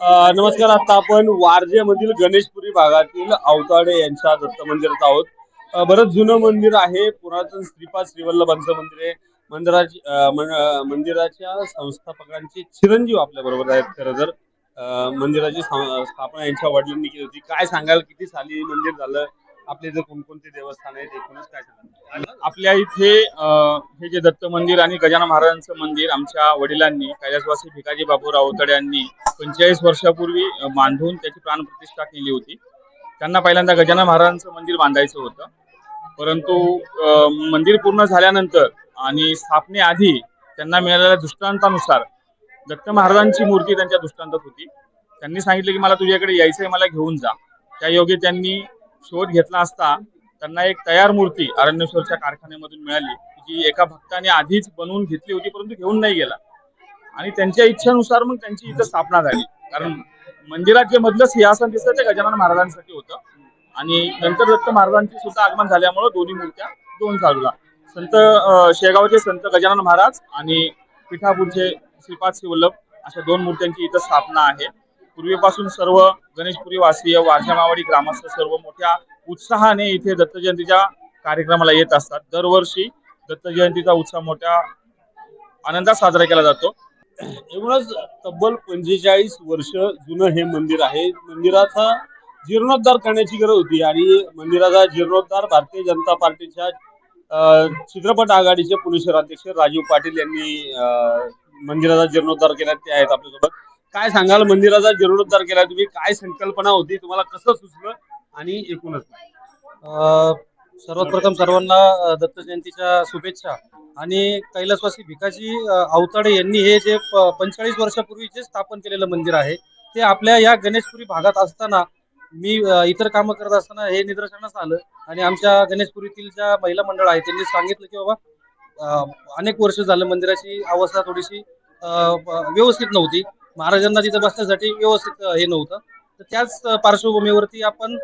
नमस्कार आता आपण वारजे मधील गणेशपुरी भागातील अवताडे यांच्या दत्त मंदिरात आहोत. बरंच जुनं मंदिर आहे. पुरातन श्रीपाद श्रीवल्लभांचं मंदिर आहे. मंदिराची मंदिराच्या संस्थापकांचे चिरंजीव आपल्या बरोबर आहेत खरं तर. मंदिराची स्थापना यांच्या वडिलांनी केली होती. काय सांगाल? किती साली मंदिर झालं? आपले जे कोणकोणते देवस्थान आहेत? एकूणच काय सांगाल? आपल्या इथे हे जे दत्त मंदिर आणि गजानन महाराजांचं मंदिर आमच्या वडिलांनी कैलासवासी भिकाजी बाबू रावतडे यांनी पंचेचाळीस वर्षापूर्वी बांधून त्याची प्राणप्रतिष्ठा केली होती. त्यांना पहिल्यांदा गजानन महाराजांचं मंदिर बांधायचं होतं. परंतु मंदिर पूर्ण झाल्यानंतर आणि स्थापनेआधी त्यांना मिळालेल्या दृष्टांतानुसार दत्त महाराजांची मूर्ती त्यांच्या दृष्टांतात होती. त्यांनी सांगितलं की मला तुझ्याकडे यायचंय मला घेऊन जा. त्या योगे त्यांनी शोध घेतला असता त्यांना एक तयार मूर्ती अरण्येश्वरच्या कारखान्यामधून मिळाली जी एका भक्ताने आधीच बनवून घेतली होती परंतु घेऊन नाही गेला. आणि त्यांच्या इच्छेनुसार मग त्यांची इथं स्थापना झाली. कारण मंदिरात जे मधलं सिंहासन दिसतं ते गजानन महाराजांसाठी होतं. आणि नंतर दत्त महाराजांचे सुद्धा आगमन झाल्यामुळे दोन्ही मूर्त्या दोन चालूला संत शेगावचे संत गजानन महाराज आणि पिठापूरचे श्रीपाद शिवल्लभ अशा दोन मूर्त्यांची इथं स्थापना आहे. पूर्वीपासून सर्व गणेशपुरी वासीय वारशामावाडी ग्रामस्थ सर्व मोठ्या उत्साहाने इथे दत्त जयंतीच्या कार्यक्रमाला येत असतात. दरवर्षी दत्त जयंतीचा उत्सव मोठ्या आनंदात साजरा केला जातो. एवढंच तब्बल पंचेचाळीस वर्ष जुनं हे मंदिर आहे. मंदिराचा जीर्णोद्धार करण्याची गरज होती आणि मंदिराचा जीर्णोद्धार भारतीय जनता पार्टीच्या चित्रपट आघाडीचे पुणे शहराध्यक्ष राजीव पाटील यांनी मंदिराचा जीर्णोद्धार केला. ते आहेत आपल्यासोबत. काय सांगाल? मंदिराचा जीर्णोद्धार केला तुम्ही? काय संकल्पना होती? तुम्हाला कसं सुचलं? आणि एकूणच. सर्वात प्रथम सर्वांना दत्त जयंतीच्या शुभेच्छा. आणि कैलासवासी भिकाजी अवताडे यांनी हे जे पंचेचाळीस वर्षापूर्वी जे स्थापन केलेलं मंदिर आहे ते आपल्या या गणेशपुरी भागात असताना मी इतर कामं करत असताना हे निदर्शनास आलं. आणि आमच्या गणेशपुरीतील ज्या महिला मंडळ आहे त्यांनी सांगितलं की बाबा अनेक वर्ष झालं मंदिराची अवस्था थोडीशी व्यवस्थित नव्हती. महाराजांना तिथं बसण्यासाठी व्यवस्थित हे नव्हतं. तर त्याच पार्श्वभूमीवरती आपण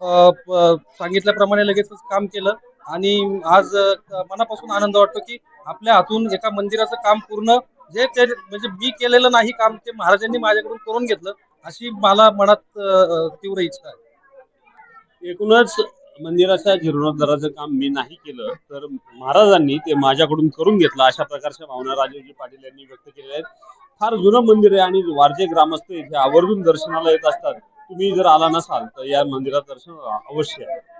सांगितल्याप्रमाणे लगेचच काम केलं. आणि आज मनापासून आनंद वाटतो की आपल्या हातून एका मंदिराचं काम पूर्ण जे ते म्हणजे मी केलेलं नाही काम ते महाराजांनी माझ्याकडून करून घेतलं अशी मला मनात तीव्र इच्छा आहे. एकूणच मंदिराच्या जीर्णोद्धाराचं काम मी नाही केलं तर महाराजांनी ते माझ्याकडून करून घेतलं अशा प्रकारच्या भावना राजीवजी पाटील यांनी व्यक्त केलेल्या आहेत. फार जुनं मंदिर आहे आणि वारजे ग्रामस्थ इथे आवर्जून दर्शनाला येत असतात. तुम्ही जर आला नसाल तर या मंदिरात दर्शन अवश्य आहे.